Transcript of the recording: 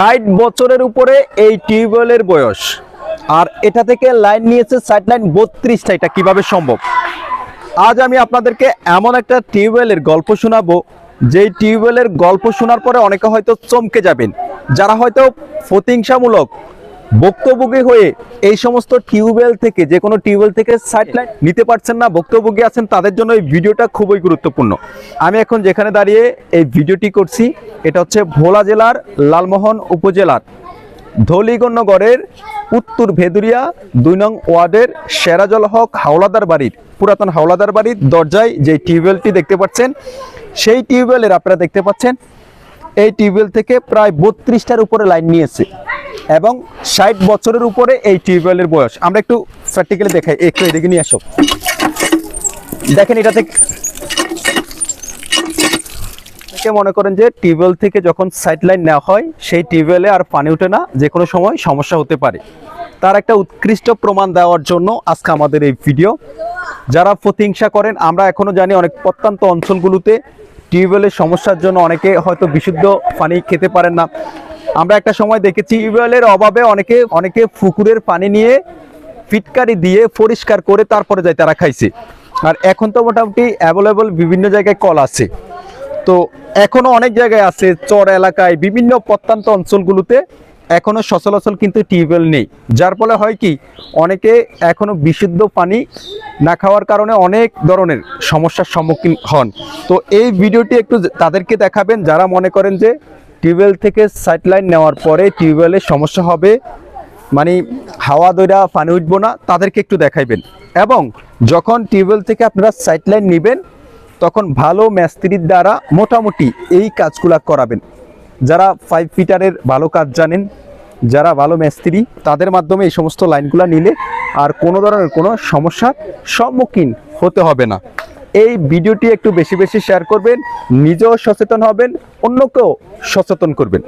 ষাট বছরের উপরে এই টিউবওয়েলের বয়স। আর এটা থেকে লাইন নিয়েছে সাইড লাইন বত্রিশটা, এটা কীভাবে সম্ভব? আজ আমি আপনাদেরকে এমন একটা টিউবওয়েলের গল্প শোনাবো, যেই টিউবওয়েলের গল্প শোনার পরে অনেকে হয়তো চমকে যাবেন। যারা হয়তো প্রতিহিংসামূলক ভুক্তভোগী হয়ে এই সমস্ত টিউবওয়েল থেকে, যে কোনো টিউবওয়েল থেকে সাইড নিতে পারছেন না, ভুক্তভোগী আছেন, তাদের জন্য এই ভিডিওটা খুবই গুরুত্বপূর্ণ। আমি এখন যেখানে দাঁড়িয়ে এই ভিডিওটি করছি, এটা হচ্ছে ভোলা জেলার লালমোহন উপজেলার ধলিগণ্যগড়ের উত্তর ভেদুরিয়া দুই নং ওয়ার্ডের সেরাজল হক হাওলাদার বাড়ির, পুরাতন হাওলাদার বাড়ির দরজায় যে টিউবওয়েলটি দেখতে পাচ্ছেন, সেই টিউবওয়েলের আপনারা দেখতে পাচ্ছেন, এই টিউবওয়েল থেকে প্রায় বত্রিশটার উপরে লাইন নিয়েছে। এবং ষাট বছরের উপরে এই টিউবওয়েলের বয়স। আমরা একটু প্র্যাকটিক্যালি দেখাই, একটু এদিকে নিয়ে আসো। দেখেন এটা থেকে মনে করেন যে টিউবওয়েল থেকে যখন সাইড লাইন নেওয়া হয়, সেই টিউবওয়েলে আর পানি ওঠে না, যে কোনো সময় সমস্যা হতে পারে। তার একটা উৎকৃষ্ট প্রমাণ দেওয়ার জন্য আজকে আমাদের এই ভিডিও যারা প্রতিহিংসা করেন, আমরা এখনও জানি অনেক প্রত্যন্ত অঞ্চলগুলোতে টিউবওয়েলের সমস্যার জন্য অনেকে হয়তো বিশুদ্ধ পানি খেতে পারেন না। আমরা একটা সময় দেখেছি টিউবওয়েলের অভাবে অনেকে অনেকে পুকুরের পানি নিয়ে ফিটকারি দিয়ে পরিষ্কার করে তারপরে যাই তারা খাইছে। আর এখন তো মোটামুটি অ্যাভেলেবল বিভিন্ন জায়গায় কল আছে। তো এখনও অনেক জায়গায় আছে, চর এলাকায়, বিভিন্ন প্রত্যন্ত অঞ্চলগুলোতে এখনও সচলাচল কিন্তু টিউবওয়েল নেই। যার ফলে হয় কি, অনেকে এখনও বিশুদ্ধ পানি না খাওয়ার কারণে অনেক ধরনের সমস্যার সম্মুখীন হন। তো এই ভিডিওটি একটু তাদেরকে দেখাবেন, যারা মনে করেন যে টিউবওয়েল থেকে সাইড লাইন নেওয়ার পরে টিউবওয়েলের সমস্যা হবে। মানে হাওয়া দইরা পানি উঠবো না, তাদেরকে একটু দেখাইবেন। এবং যখন টিউবওয়েল থেকে আপনারা সাইড লাইন নেবেন, তখন ভালো মিস্ত্রির দ্বারা মোটামুটি এই কাজগুলা করাবেন। যারা ফাইভ ফিটারের ভালো কাজ জানেন, যারা ভালো মিস্ত্রি, তাদের মাধ্যমে এই সমস্ত লাইনগুলো নিলে আর কোনো ধরনের কোনো সমস্যার সম্মুখীন হতে হবে না। এই ভিডিওটি একটু বেশি বেশি শেয়ার করবেন নিজেও সচেতন হবেন অন্যকেও সচেতন করবেন।